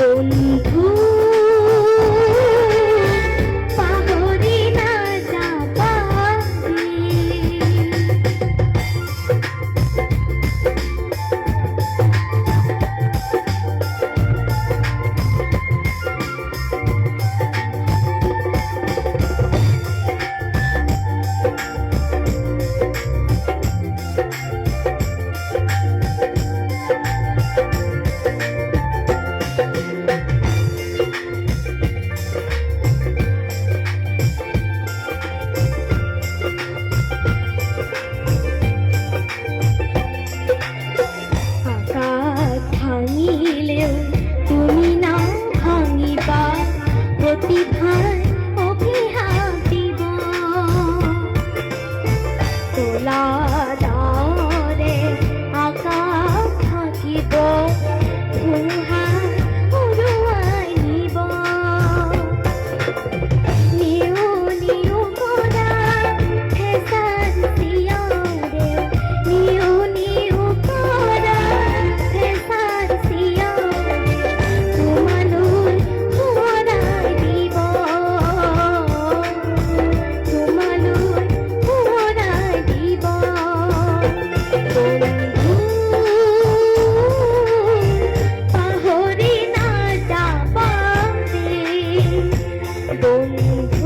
Bonjour. Boom.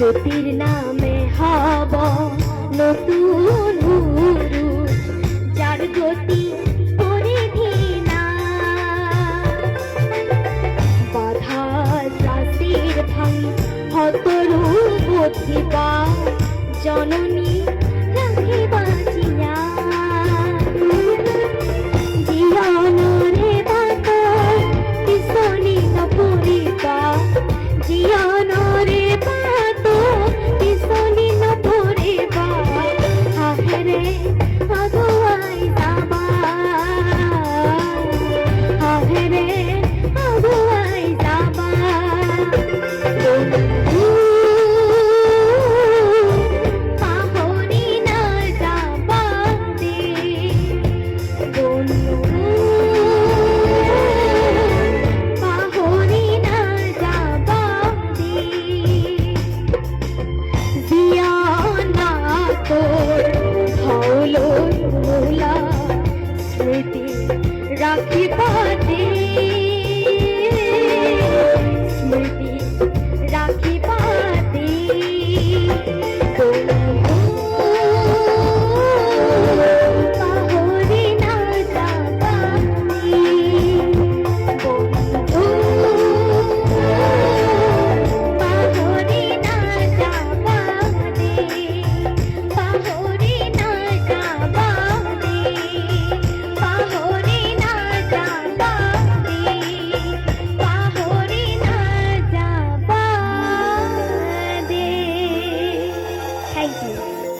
জ্যোতির নামে হব নতুন হুরু যার গতি পরিধি না। বাধা শাস্তির হতরু বুদ্ধিবা জননী রাখি পাত